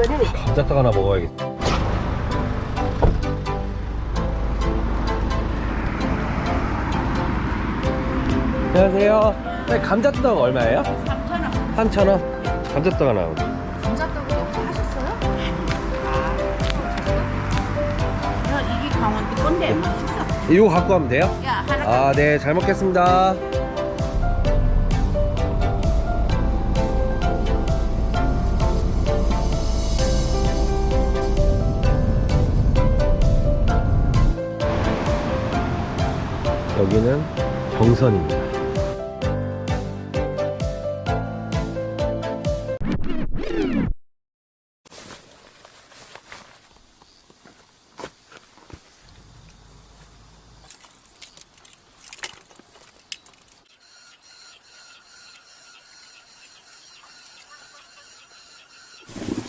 물건을 감자떡 하나 먹어야겠다. 안녕하세요. 네, 감자떡 얼마예요? 3,000원. 3,000원. 감자떡 하나. 감자떡을 여기 하셨어요? 아? 이게 강원도 건데 맛있어. 이거 갖고 가면 돼요? 야, 하나 아, 네, 잘 먹겠습니다. 여기는 정선입니다.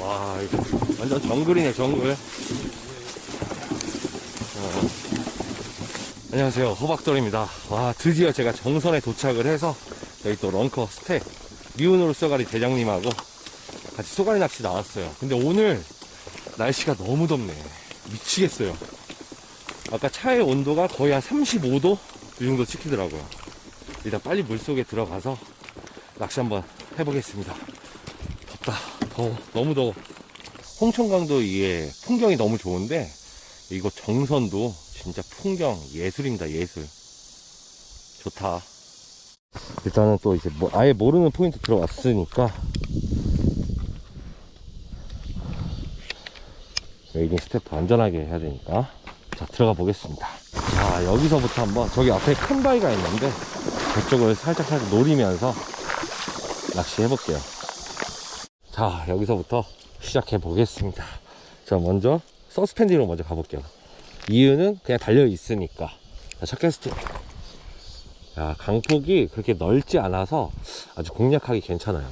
와, 이거 완전 정글이네, 정글. 안녕하세요. 호박돌입니다. 와, 드디어 제가 정선에 도착을 해서 여기 또 런커 스택 미운으로 쏘가리 대장님하고 같이 쏘가리 낚시 나왔어요. 근데 오늘 날씨가 너무 덥네. 미치겠어요. 아까 차의 온도가 거의 한 35도 이 정도 찍히더라고요. 일단 빨리 물속에 들어가서 낚시 한번 해보겠습니다. 덥다. 더워. 너무 더워. 홍천강도 이게 풍경이 너무 좋은데 이곳 정선도 진짜 풍경 예술입니다. 예술. 좋다. 일단은 또 이제 뭐 아예 모르는 포인트 들어왔으니까 웨이딩 스태프 안전하게 해야 되니까 자 들어가 보겠습니다 자 여기서부터 한번 저기 앞에 큰 바위가 있는데 그쪽을 살짝 살짝 노리면서 낚시 해 볼게요 자 여기서부터 시작해 보겠습니다 자 먼저 서스펜딩으로 먼저 가볼게요 이유는 그냥 달려 있으니까. 자, 첫 캐스팅 야 강폭이 그렇게 넓지 않아서 아주 공략하기 괜찮아요.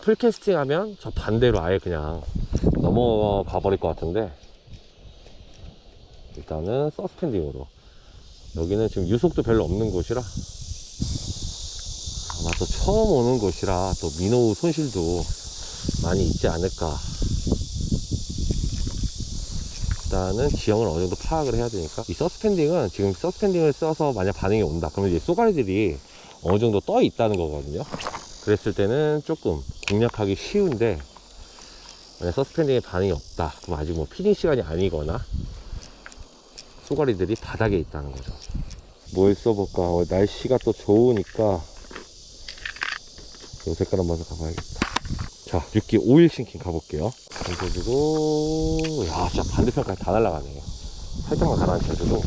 풀캐스팅 하면 저 반대로 아예 그냥 넘어가 버릴 것 같은데 일단은 서스펜딩으로. 여기는 지금 유속도 별로 없는 곳이라 아마 또 처음 오는 곳이라 또 민호우 손실도 많이 있지 않을까 일단은 지형을 어느 정도 파악을 해야 되니까. 이 서스펜딩은 지금 서스펜딩을 써서 만약 반응이 온다. 그러면 이제 쏘가리들이 어느 정도 떠 있다는 거거든요. 그랬을 때는 조금 공략하기 쉬운데 만약 서스펜딩에 반응이 없다. 그럼 아직 뭐 피딩 시간이 아니거나 쏘가리들이 바닥에 있다는 거죠. 뭘 써볼까? 어, 날씨가 또 좋으니까 요 색깔 한번 가봐야겠다 자, 6기 오일 싱킹 가볼게요. 던져주고, 야, 진짜 반대편까지 다 날아가네. 살짝만 가라앉혀줘도.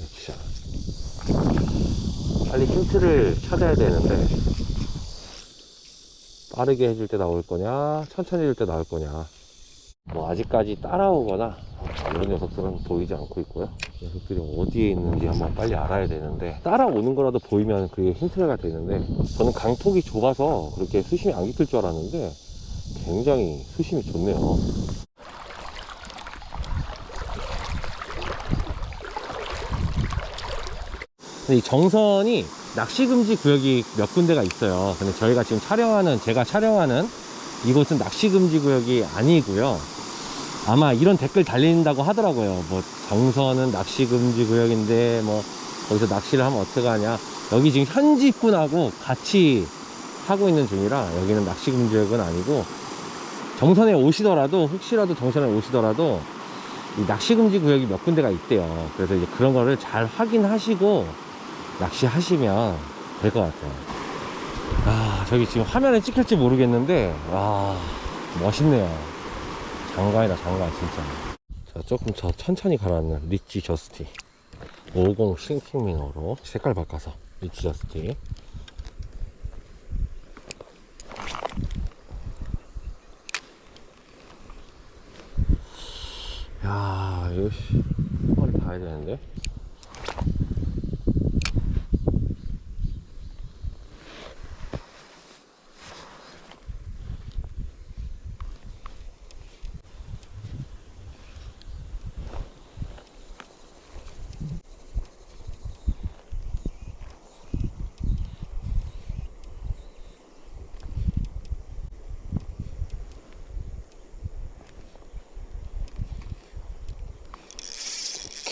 액션. 빨리 힌트를 찾아야 되는데, 빠르게 해줄 때 나올 거냐, 천천히 해줄 때 나올 거냐. 뭐, 아직까지 따라오거나, 이런 녀석들은 보이지 않고 있고요. 녀석들이 어디에 있는지 한번 빨리 알아야 되는데 따라오는 거라도 보이면 그게 힌트가 되는데 저는 강폭이 좁아서 그렇게 수심이 안 깊을 줄 알았는데 굉장히 수심이 좋네요. 이 정선이 낚시 금지 구역이 몇 군데가 있어요. 근데 저희가 지금 촬영하는 제가 촬영하는 이곳은 낚시 금지 구역이 아니고요. 아마 이런 댓글 달린다고 하더라고요. 뭐 정선은 낚시 금지 구역인데 뭐 거기서 낚시를 하면 어떡하냐. 여기 지금 현지 분하고 같이 하고 있는 중이라 여기는 낚시 금지 구역은 아니고 정선에 오시더라도 혹시라도 정선에 오시더라도 이 낚시 금지 구역이 몇 군데가 있대요. 그래서 이제 그런 거를 잘 확인하시고 낚시하시면 될 것 같아요. 아 저기 지금 화면에 찍힐지 모르겠는데 와 멋있네요. 장관이다 장관 진짜. 자 조금 더 천천히 가라앉는 리치 저스티. 50 싱킹밍어로 색깔 바꿔서 리치 저스티. 야 이거 씨 빨리 봐야 되는데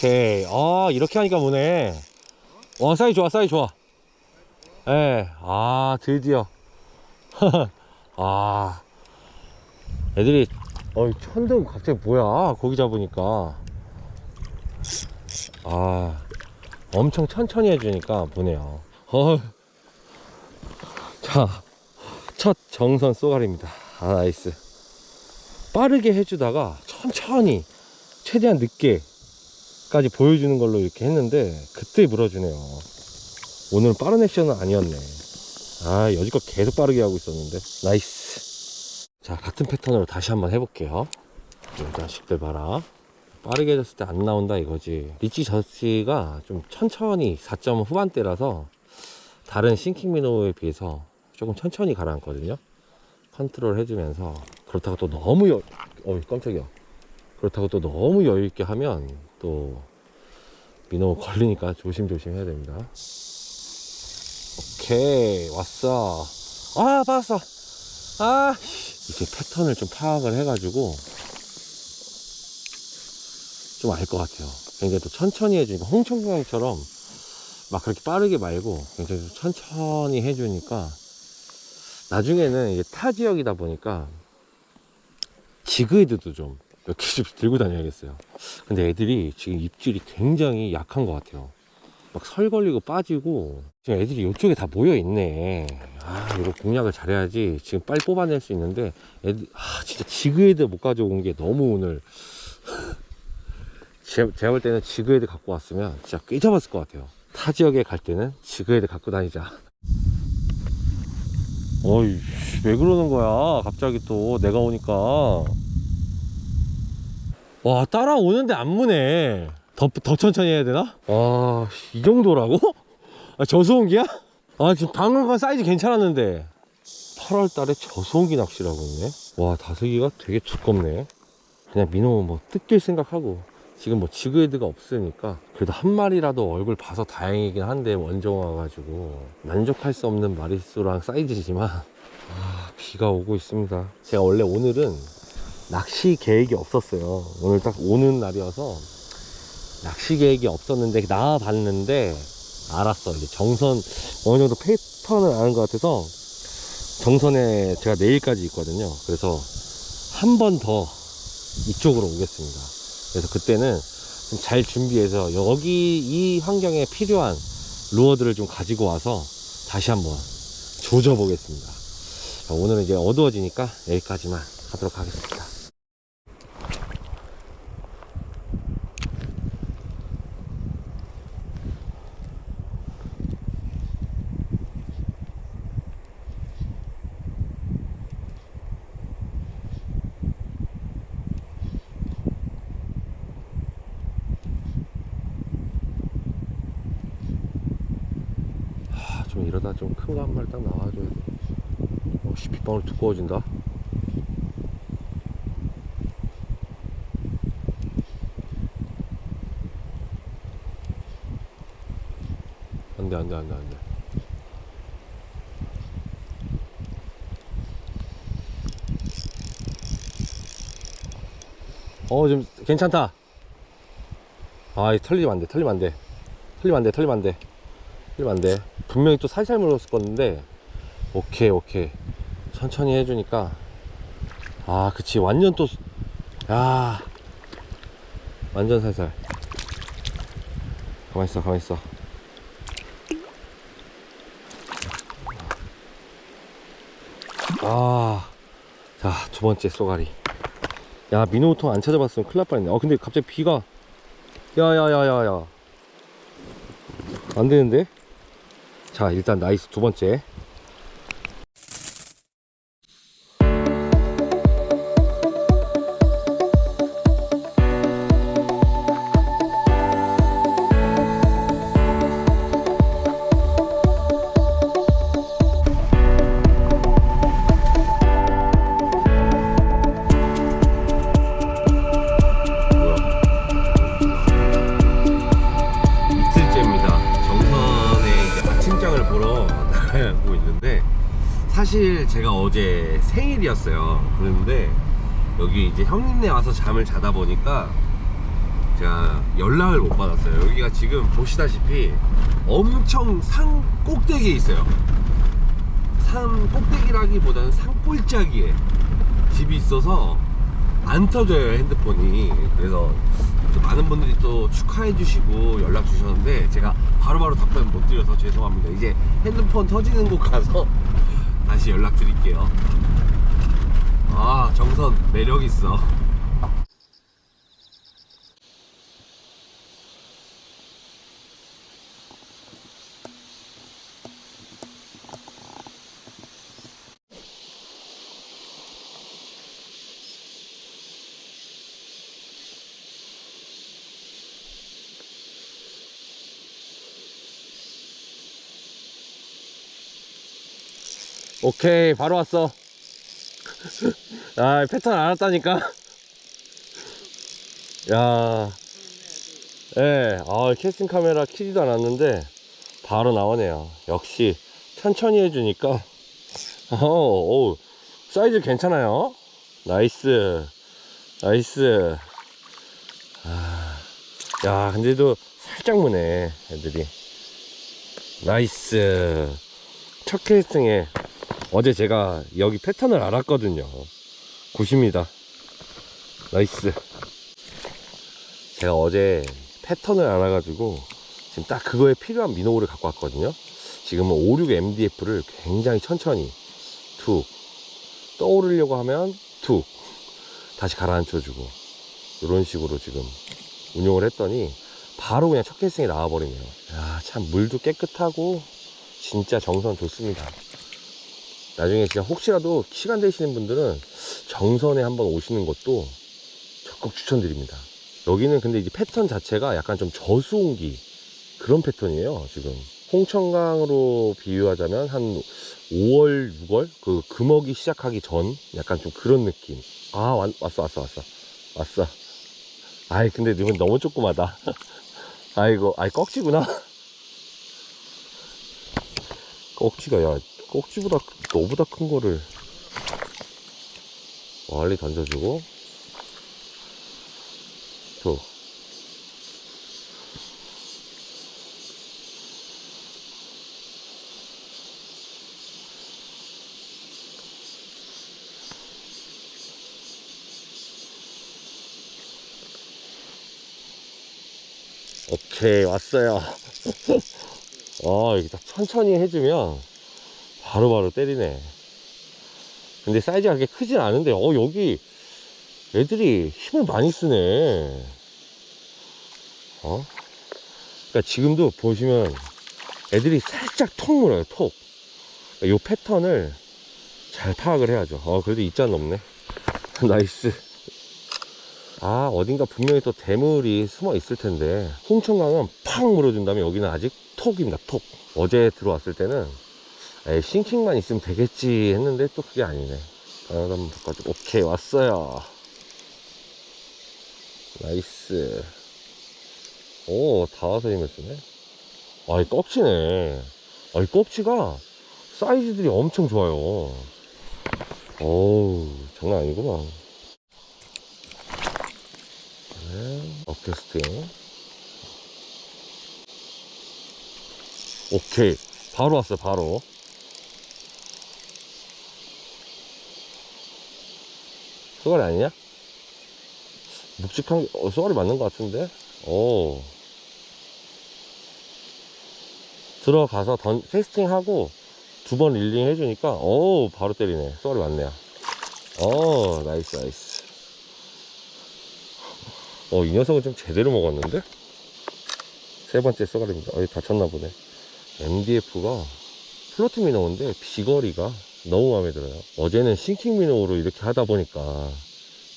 오케이. 아, 이렇게 하니까 뭐네. 와, 사이 좋아, 사이 좋아. 예, 아, 드디어. 아, 애들이, 어이, 천둥 갑자기 뭐야, 고기 잡으니까. 아, 엄청 천천히 해주니까 보네요. 어 자, 첫 정선 쏘가리입니다. 아, 나이스. 빠르게 해주다가 천천히, 최대한 늦게 까지 보여주는 걸로 이렇게 했는데, 그때 물어주네요. 오늘 빠른 액션은 아니었네. 아, 여지껏 계속 빠르게 하고 있었는데. 나이스. 자, 같은 패턴으로 다시 한번 해볼게요. 이 자식들 봐라. 빠르게 해줬을 때 안 나온다 이거지. 리치 저씨가 좀 천천히 4점 후반대라서 다른 싱킹 미노에 비해서 조금 천천히 가라앉거든요. 컨트롤 해주면서 그렇다고 또 너무 여, 어이 깜짝이야. 그렇다고 또 너무 여유 있게 하면 또 미노 걸리니까 조심조심 해야 됩니다. 오케이 왔어. 아 봤어. 아 이제 패턴을 좀 파악을 해가지고 좀 알 것 같아요. 굉장히 또 천천히 해주니까 홍천경처럼 막 그렇게 빠르게 말고 굉장히 좀 천천히 해주니까 나중에는 이게 타 지역이다 보니까 지그헤드도 좀 몇 개씩 들고 다녀야겠어요. 근데 애들이 지금 입질이 굉장히 약한 것 같아요. 막 설 걸리고 빠지고 지금 애들이 이쪽에 다 모여 있네. 아 이거 공략을 잘해야지 지금 빨리 뽑아낼 수 있는데 애들 아 진짜 지그헤드 못 가져온 게 너무 오늘 제- 제가 볼 때는 지그헤드 갖고 왔으면 진짜 꽤 잡았을 것 같아요. 타 지역에 갈 때는 지그헤드 갖고 다니자. 어이, 씨, 왜 그러는 거야? 갑자기 또 내가 오니까. 와, 따라오는데 안 무네. 더, 더 천천히 해야 되나? 와, 씨, 이 정도라고? 아, 저수온기야? 아, 지금 방금 건 사이즈 괜찮았는데. 8월 달에 저수온기 낚시라고 있네. 와, 다슬기가 되게 두껍네. 그냥 민호 뭐 뜯길 생각하고 지금 뭐 지그헤드가 없으니까 그래도 한 마리라도 얼굴 봐서 다행이긴 한데 원정 와가지고 만족할 수 없는 마리수랑 사이즈지만 아, 비가 오고 있습니다 제가 원래 오늘은 낚시 계획이 없었어요 오늘 딱 오는 날이어서 낚시 계획이 없었는데 나와 봤는데 알았어 이제 정선 어느 정도 패턴을 아는 것 같아서 정선에 제가 내일까지 있거든요 그래서 한 번 더 이쪽으로 오겠습니다. 그래서 그때는 좀 잘 준비해서 여기 이 환경에 필요한 루어들을 좀 가지고 와서 다시 한번 조져 보겠습니다. 자, 오늘은 이제 어두워지니까 여기까지만 하도록 하겠습니다. 아, 좀 이러다 좀 큰 거 한 마리 딱 나와줘야 돼. 어, 씨, 빗방울 두꺼워진다. 안 돼, 안 돼, 안 돼, 안 돼. 어, 좀 괜찮다. 아, 이 털리면 안 돼, 털리면 안 돼. 털리면 안 돼, 털리면 안 돼. 틀리면 안 돼. 분명히 또 살살 물었을 건데, 오케이, 오케이. 천천히 해주니까, 아, 그치. 완전 또, 야 완전 살살. 가만있어, 가만있어. 아, 자, 두 번째 쏘가리. 야, 민호통 안 찾아봤으면 큰일 날 뻔했네. 어, 근데 갑자기 비가, 야, 야, 야, 야, 야. 안 되는데? 자, 일단 나이스 두 번째. 생일이었어요. 그런데 여기 이제 형님네 와서 잠을 자다 보니까 제가 연락을 못 받았어요. 여기가 지금 보시다시피 엄청 산 꼭대기에 있어요. 산 꼭대기라기보다는 산골짜기에 집이 있어서 안 터져요 핸드폰이. 그래서 또 많은 분들이 또 축하해 주시고 연락 주셨는데 제가 바로 바로 답변 못 드려서 죄송합니다. 이제 핸드폰 터지는 곳 가서 다시 연락 드릴게요. 아 정선 매력 있어. 오케이 바로 왔어 아 패턴 알았다니까. 야. 예, 아, 캐스팅 카메라 키지도 않았는데 바로 나오네요. 역시 천천히 해주니까. 어, 오, 사이즈 괜찮아요? 나이스. 나이스. 아, 야 근데도 살짝 무네 애들이. 나이스. 첫 캐스팅에 어제 제가 여기 패턴을 알았거든요. 굿입니다. 나이스. 제가 어제 패턴을 알아가지고 지금 딱 그거에 필요한 미노우를 갖고 왔거든요. 지금은 56 MDF를 굉장히 천천히 툭 떠오르려고 하면 툭 다시 가라앉혀주고 이런 식으로 지금 운용을 했더니 바로 그냥 첫 캐스팅에 나와버리네요. 야, 참 물도 깨끗하고 진짜 정선 좋습니다. 나중에 진짜 혹시라도 시간 되시는 분들은 정선에 한번 오시는 것도 적극 추천드립니다. 여기는 근데 이제 패턴 자체가 약간 좀 저수온기 그런 패턴이에요, 지금. 홍천강으로 비유하자면 한 5월, 6월? 그 금어기 시작하기 전? 약간 좀 그런 느낌. 아, 왔, 왔어, 왔어, 왔어. 왔어. 아이, 근데 이건 너무 조그마다. 아이고, 아이, 꺽지구나. 꺽지가, 야, 꼭지보다 너보다 큰 거를 멀리 던져주고. 또 오케이 왔어요. 어 이렇게 딱 천천히 해주면 바로바로 때리네. 근데 사이즈가 그렇게 크진 않은데, 어, 여기 애들이 힘을 많이 쓰네. 어? 그러니까 지금도 보시면 애들이 살짝 톡 물어요, 톡. 그러니까 요 패턴을 잘 파악을 해야죠. 어, 그래도 입자는 없네. 나이스. 아, 어딘가 분명히 또 대물이 숨어 있을 텐데, 홍천강은 팍 물어준 다음에 여기는 아직 톡입니다, 톡. 어제 들어왔을 때는 에이, 싱킹만 있으면 되겠지 했는데 또 그게 아니네. 바나나 바꿔줘. 오케이, 왔어요. 나이스. 오, 다 와서 힘을 쓰네. 아 이, 꺽치네. 아 이, 꺽치가 사이즈들이 엄청 좋아요. 어우, 장난 아니구만. 네, 어깨스팅. 오케이. 바로 왔어요, 바로. 쏘가리 아니냐? 묵직한, 게- 어, 쏘가리 맞는 것 같은데? 오. 들어가서 던, 캐스팅하고 두 번 릴링 해주니까, 오, 바로 때리네. 쏘가리 맞네요. 오, 나이스, 나이스. 어, 이 녀석은 좀 제대로 먹었는데? 세 번째 쏘가리입니다. 어이, 다쳤나 보네. MDF가 플로트 미노인데 비거리가 너무 마음에 들어요. 어제는 싱킹 미노로 이렇게 하다 보니까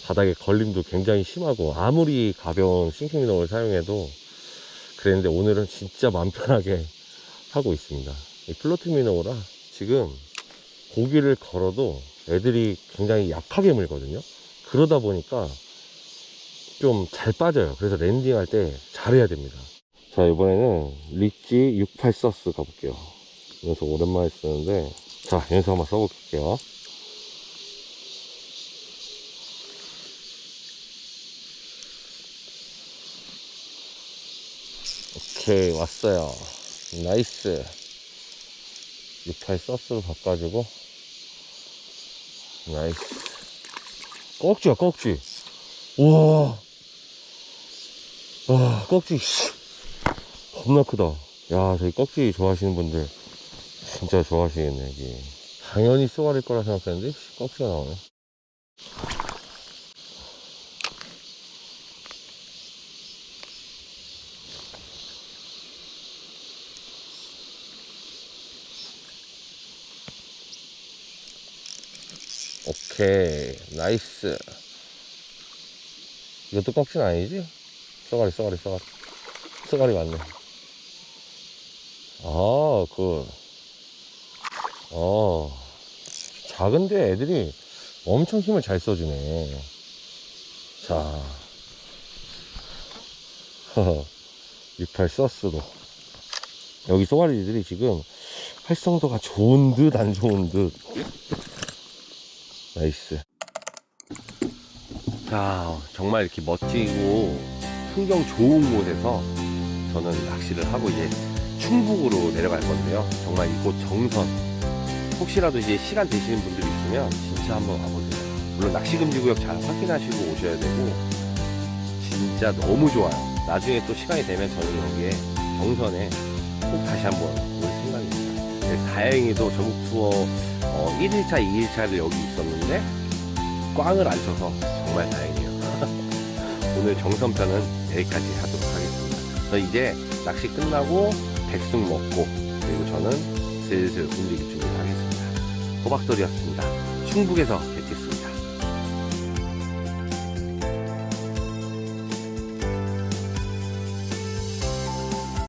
바닥에 걸림도 굉장히 심하고 아무리 가벼운 싱킹 미노를 사용해도 그랬는데 오늘은 진짜 마음 편하게 하고 있습니다. 미노라 지금 고기를 걸어도 애들이 굉장히 약하게 물거든요. 그러다 보니까 좀 잘 빠져요. 그래서 랜딩할 때 잘해야 됩니다. 자, 이번에는 리치 68 서스 가볼게요. 이 녀석 오랜만에 쓰는데, 자, 이 녀석 한번 써볼게요. 오케이 왔어요. 나이스. 68 서스로 바꿔주고. 나이스. 꺽지야 꺽지. 우와. 와 씨. 겁나 크다. 야 저기 꺽지 좋아하시는 분들 진짜 좋아하시겠네 여기. 당연히 쏘아릴 거라 생각했는데 씨, 꺽지가 나오네. 오케이 나이스. 이것도 꺽지는 아니지? 쏘가리 쏘가리 쏘가리. 쏘가리 맞네. 아, 그, 어, 작은데 애들이 엄청 힘을 잘 써주네. 자, 68 서스도. 여기 쏘가리들이 지금 활성도가 좋은 듯, 안 좋은 듯. 나이스. 자, 정말 이렇게 멋지고 풍경 좋은 곳에서 저는 낚시를 하고 이제 충북으로 내려갈 건데요. 정말 이곳 정선. 혹시라도 이제 시간 되시는 분들이 있으면 진짜 한번 가보세요. 물론 낚시금지 구역 잘 확인하시고 오셔야 되고 진짜 너무 좋아요. 나중에 또 시간이 되면 저는 여기에 정선에 꼭 다시 한번 올 생각입니다. 네, 다행히도 전국 투어 어, 1일차, 2일차를 여기 있었는데 꽝을 안 쳐서 정말 다행이에요. 오늘 정선편은 여기까지 하도록 하겠습니다. 저 이제 낚시 끝나고 백숙 먹고 그리고 저는 슬슬 움직일 하겠습니다. 호박돌이었습니다. 충북에서.